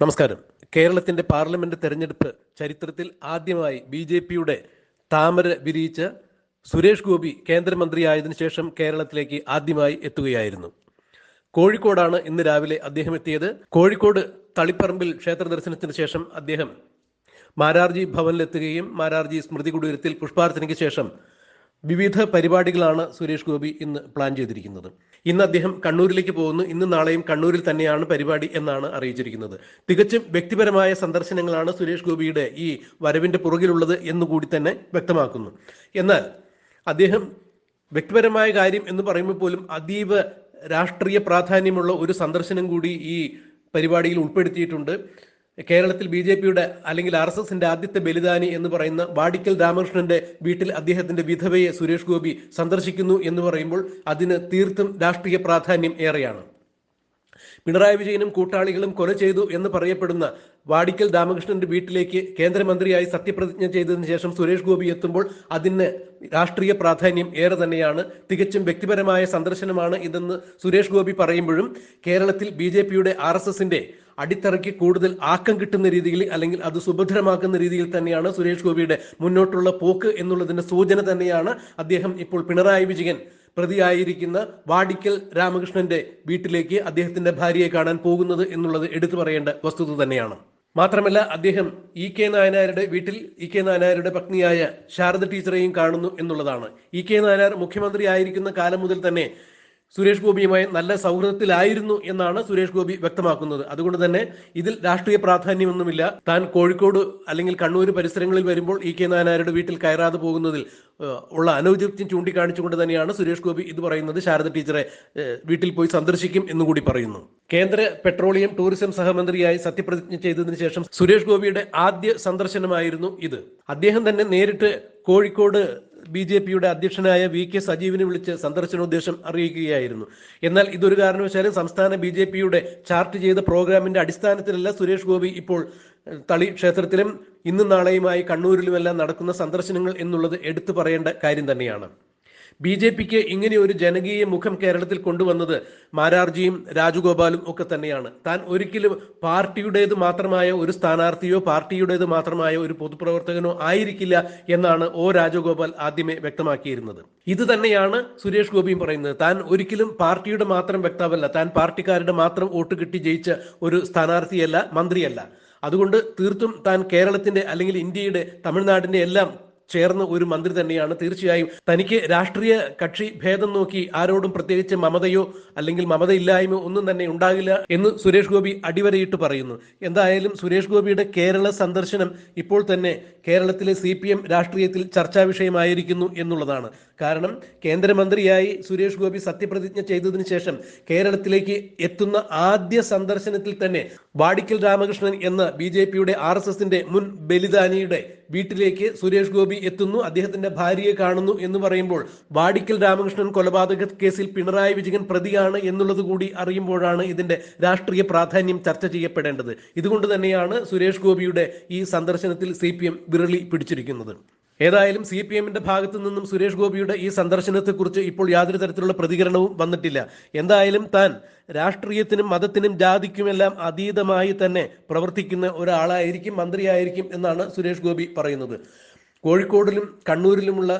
നമസ്കാരം. കേരളത്തിന്റെ പാർലമെന്റ് തെരഞ്ഞെടുപ്പ് ചരിത്രത്തിൽ ആദ്യമായി ബി ജെ പിയുടെ താമര വിരിയിച്ച സുരേഷ് ഗോപി കേന്ദ്രമന്ത്രിയായതിനു ശേഷം കേരളത്തിലേക്ക് ആദ്യമായി എത്തുകയായിരുന്നു. കോഴിക്കോടാണ് ഇന്ന് രാവിലെ അദ്ദേഹം എത്തിയത്. കോഴിക്കോട് തളിപ്പറമ്പിൽ ക്ഷേത്ര ദർശനത്തിന് ശേഷം അദ്ദേഹം മാരാർജി ഭവനിലെത്തുകയും മാരാർജി സ്മൃതി കുടീരത്തിൽ പുഷ്പാർച്ചനയ്ക്ക് ശേഷം വിവിധ പരിപാടികളാണ് സുരേഷ് ഗോപി ഇന്ന് പ്ലാൻ ചെയ്തിരിക്കുന്നത്. ഇന്ന് അദ്ദേഹം കണ്ണൂരിലേക്ക് പോകുന്നു. ഇന്ന് നാളെയും കണ്ണൂരിൽ തന്നെയാണ് പരിപാടി എന്നാണ് അറിയിച്ചിരിക്കുന്നത്. തികച്ചും വ്യക്തിപരമായ സന്ദർശനങ്ങളാണ് സുരേഷ് ഗോപിയുടെ ഈ വരവിന്റെ പുറകിലുള്ളത് എന്നുകൂടി തന്നെ വ്യക്തമാക്കുന്നു. എന്നാൽ അദ്ദേഹം വ്യക്തിപരമായ കാര്യം എന്ന് പറയുമ്പോൾ പോലും അതീവ രാഷ്ട്രീയ പ്രാധാന്യമുള്ള ഒരു സന്ദർശനം കൂടി ഈ പരിപാടിയിൽ ഉൾപ്പെടുത്തിയിട്ടുണ്ട്. കേരളത്തിൽ ബി ജെ പിയുടെ അല്ലെങ്കിൽ ആർ എസ് എസിന്റെ ആദ്യത്തെ ബലിദാനി എന്ന് പറയുന്ന വാടിക്കൽ രാമകൃഷ്ണന്റെ വീട്ടിൽ അദ്ദേഹത്തിന്റെ വിധവയെ സുരേഷ് ഗോപി സന്ദർശിക്കുന്നു എന്ന് പറയുമ്പോൾ അതിന് തീർത്തും രാഷ്ട്രീയ പ്രാധാന്യം ഏറെയാണ്. പിണറായി വിജയനും കൂട്ടാളികളും കൊല ചെയ്തു എന്ന് പറയപ്പെടുന്ന വാടിക്കൽ രാമകൃഷ്ണന്റെ വീട്ടിലേക്ക് കേന്ദ്രമന്ത്രിയായി സത്യപ്രതിജ്ഞ ചെയ്തതിനു ശേഷം സുരേഷ് ഗോപി എത്തുമ്പോൾ അതിന് രാഷ്ട്രീയ പ്രാധാന്യം ഏറെ തന്നെയാണ്. തികച്ചും വ്യക്തിപരമായ സന്ദർശനമാണ് ഇതെന്ന് സുരേഷ് ഗോപി പറയുമ്പോഴും കേരളത്തിൽ ബി ജെ പിയുടെ ആർ എസ് എസിന്റെ അടിത്തറയ്ക്ക് കൂടുതൽ ആക്കം കിട്ടുന്ന രീതിയിൽ അല്ലെങ്കിൽ അത് സുഭദ്രമാക്കുന്ന രീതിയിൽ തന്നെയാണ് സുരേഷ് ഗോപിയുടെ മുന്നോട്ടുള്ള പോക്ക് എന്നുള്ളതിന്റെ സൂചന തന്നെയാണ് അദ്ദേഹം ഇപ്പോൾ പിണറായി വിജയൻ പ്രതിയായിരിക്കുന്ന വാടിക്കൽ രാമകൃഷ്ണന്റെ വീട്ടിലേക്ക് അദ്ദേഹത്തിന്റെ ഭാര്യയെ കാണാൻ പോകുന്നത് എന്നുള്ളത് എടുത്തു പറയേണ്ട വസ്തുത തന്നെയാണ്. മാത്രമല്ല അദ്ദേഹം ഇ കെ നായനാരുടെ വീട്ടിൽ ഇ കെ നായനാരുടെ പത്നിയായ ശാരദ ടീച്ചറെയും കാണുന്നു എന്നുള്ളതാണ്. ഇ കെ നായനാർ മുഖ്യമന്ത്രി ആയിരിക്കുന്ന കാലം മുതൽ തന്നെ സുരേഷ് ഗോപിയുമായി നല്ല സൗഹൃദത്തിലായിരുന്നു എന്നാണ് സുരേഷ് ഗോപി വ്യക്തമാക്കുന്നത്. അതുകൊണ്ട് തന്നെ ഇതിൽ രാഷ്ട്രീയ പ്രാധാന്യമൊന്നുമില്ല. താൻ കോഴിക്കോട് അല്ലെങ്കിൽ കണ്ണൂർ പരിസരങ്ങളിൽ വരുമ്പോൾ ഇ കെ നായനാരുടെ വീട്ടിൽ കയറാതെ പോകുന്നതിൽ ഉള്ള അനൗചിത്യം ചൂണ്ടിക്കാണിച്ചുകൊണ്ട് തന്നെയാണ് സുരേഷ് ഗോപി ഇത് പറയുന്നത്. ശാരദ ടീച്ചറെ വീട്ടിൽ പോയി സന്ദർശിക്കും എന്നുകൂടി പറയുന്നു. കേന്ദ്ര പെട്രോളിയം ടൂറിസം സഹമന്ത്രിയായി സത്യപ്രതിജ്ഞ ചെയ്തതിനു ശേഷം സുരേഷ് ഗോപിയുടെ ആദ്യ സന്ദർശനമായിരുന്നു ഇത്. അദ്ദേഹം തന്നെ നേരിട്ട് കോഴിക്കോട് ബി ജെ പിയുടെ അധ്യക്ഷനായ വി കെ സജീവിനെ വിളിച്ച് സന്ദർശനോദ്ദേശം അറിയിക്കുകയായിരുന്നു. എന്നാൽ ഇതൊരു കാരണവശാലും സംസ്ഥാന ബി ജെ പിയുടെ ചാർട്ട് ചെയ്ത പ്രോഗ്രാമിന്റെ അടിസ്ഥാനത്തിലല്ല സുരേഷ് ഗോപി ഇപ്പോൾ തളി ക്ഷേത്രത്തിലും ഇന്നും നാളെയുമായി കണ്ണൂരിലുമെല്ലാം നടക്കുന്ന സന്ദർശനങ്ങൾ എന്നുള്ളത് എടുത്തു പറയേണ്ട കാര്യം തന്നെയാണ്. ബി ജെ പിക്ക് ഇങ്ങനെ ഒരു ജനകീയ മുഖം കേരളത്തിൽ കൊണ്ടുവന്നത് മാരാർജിയും രാജഗോപാലും ഒക്കെ തന്നെയാണ്. താൻ ഒരിക്കലും പാർട്ടിയുടേത് മാത്രമായ ഒരു സ്ഥാനാർത്ഥിയോ പാർട്ടിയുടേത് മാത്രമായ ഒരു പൊതുപ്രവർത്തകനോ ആയിരിക്കില്ല എന്നാണ് ഒ രാജഗോപാൽ ആദ്യമേ വ്യക്തമാക്കിയിരുന്നത്. ഇത് തന്നെയാണ് സുരേഷ് ഗോപിയും പറയുന്നത്. താൻ ഒരിക്കലും പാർട്ടിയുടെ മാത്രം വ്യക്താവല്ല താൻ പാർട്ടിക്കാരുടെ മാത്രം വോട്ട് കിട്ടി ജയിച്ച ഒരു സ്ഥാനാർത്ഥിയല്ല മന്ത്രിയല്ല. അതുകൊണ്ട് തീർത്തും താൻ കേരളത്തിന്റെ അല്ലെങ്കിൽ ഇന്ത്യയുടെ തമിഴ്നാടിന്റെ എല്ലാം ചേർന്ന ഒരു മന്ത്രി തന്നെയാണ്. തീർച്ചയായും തനിക്ക് രാഷ്ട്രീയ കക്ഷി ഭേദം നോക്കി ആരോടും പ്രത്യേകിച്ച് മമതയോ അല്ലെങ്കിൽ മമതയില്ലായ്മയോ ഒന്നും തന്നെ ഉണ്ടാകില്ല എന്ന് സുരേഷ് ഗോപി അടിവരയിട്ട് പറയുന്നു. എന്തായാലും സുരേഷ് ഗോപിയുടെ കേരള സന്ദർശനം ഇപ്പോൾ തന്നെ കേരളത്തിലെ സി രാഷ്ട്രീയത്തിൽ ചർച്ചാ വിഷയമായിരിക്കുന്നു എന്നുള്ളതാണ്. കാരണം കേന്ദ്രമന്ത്രിയായി സുരേഷ് ഗോപി സത്യപ്രതിജ്ഞ ചെയ്തതിനു ശേഷം കേരളത്തിലേക്ക് എത്തുന്ന ആദ്യ സന്ദർശനത്തിൽ തന്നെ വാടിക്കൽ രാമകൃഷ്ണൻ എന്ന ബി ജെ പിയുടെ ആർ എസ് എസിന്റെ മുൻ ബലിദാനിയുടെ വീട്ടിലേക്ക് സുരേഷ് ഗോപി എത്തുന്നു. അദ്ദേഹത്തിന്റെ ഭാര്യയെ കാണുന്നു എന്ന് പറയുമ്പോൾ വാടിക്കൽ രാമകൃഷ്ണൻ കൊലപാതക കേസിൽ പിണറായി വിജയൻ പ്രതിയാണ് എന്നുള്ളത് കൂടി അറിയുമ്പോഴാണ് ഇതിന്റെ രാഷ്ട്രീയ പ്രാധാന്യം ചർച്ച ചെയ്യപ്പെടേണ്ടത്. ഇതുകൊണ്ട് തന്നെയാണ് സുരേഷ് ഗോപിയുടെ ഈ സന്ദർശനത്തിൽ സി പി എം വിരളി പിടിച്ചിരിക്കുന്നത്. ഏതായാലും സി പി എമ്മിന്റെ ഭാഗത്തു നിന്നും സുരേഷ് ഗോപിയുടെ ഈ സന്ദർശനത്തെക്കുറിച്ച് ഇപ്പോൾ യാതൊരു തരത്തിലുള്ള പ്രതികരണവും വന്നിട്ടില്ല. എന്തായാലും താൻ രാഷ്ട്രീയത്തിനും മതത്തിനും ജാതിക്കുമെല്ലാം അതീതമായി തന്നെ പ്രവർത്തിക്കുന്ന ഒരാളായിരിക്കും മന്ത്രിയായിരിക്കും എന്നാണ് സുരേഷ് ഗോപി പറയുന്നത്. കോഴിക്കോടിലും കണ്ണൂരിലുമുള്ള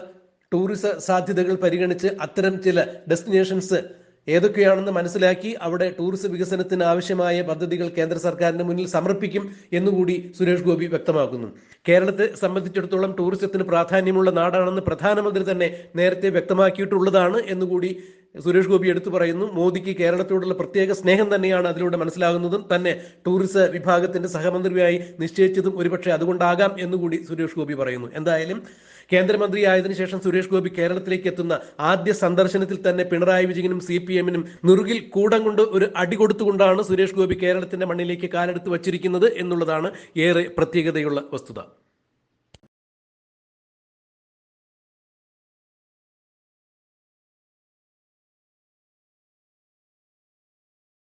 ടൂറിസ സാധ്യതകൾ പരിഗണിച്ച് അത്തരം ചില ഡെസ്റ്റിനേഷൻസ് ഏതൊക്കെയാണെന്ന് മനസ്സിലാക്കി അവിടെ ടൂറിസം വികസനത്തിന് ആവശ്യമായ പദ്ധതികൾ കേന്ദ്ര സർക്കാരിന് മുന്നിൽ സമർപ്പിക്കും എന്നുകൂടി സുരേഷ് ഗോപി വ്യക്തമാക്കുന്നു. കേരളത്തെ സംബന്ധിച്ചിടത്തോളം ടൂറിസത്തിന് പ്രാധാന്യമുള്ള നാടാണെന്ന് പ്രധാനമന്ത്രി തന്നെ നേരത്തെ വ്യക്തമാക്കിയിട്ടുള്ളതാണ് എന്നുകൂടി സുരേഷ് ഗോപി എടുത്തു പറയുന്നു മോദിക്ക് കേരളത്തോടുള്ള പ്രത്യേക സ്നേഹം തന്നെയാണ് അതിലൂടെ മനസ്സിലാകുന്നതും തന്നെ ടൂറിസ വിഭാഗത്തിന്റെ സഹമന്ത്രിയായി നിശ്ചയിച്ചതും ഒരുപക്ഷെ അതുകൊണ്ടാകാം എന്നുകൂടി സുരേഷ് ഗോപി പറയുന്നു. എന്തായാലും കേന്ദ്രമന്ത്രിയായതിനു ശേഷം സുരേഷ് ഗോപി കേരളത്തിലേക്ക് എത്തുന്ന ആദ്യ സന്ദർശനത്തിൽ തന്നെ പിണറായി വിജയനും സി പി എമ്മിനും നുറുകിൽ കൂടം കൊണ്ട് ഒരു അടി കൊടുത്തുകൊണ്ടാണ് സുരേഷ് ഗോപി കേരളത്തിന്റെ മണ്ണിലേക്ക് കാലെടുത്ത് വച്ചിരിക്കുന്നത് എന്നുള്ളതാണ് ഏറെ പ്രത്യേകതയുള്ള വസ്തുത.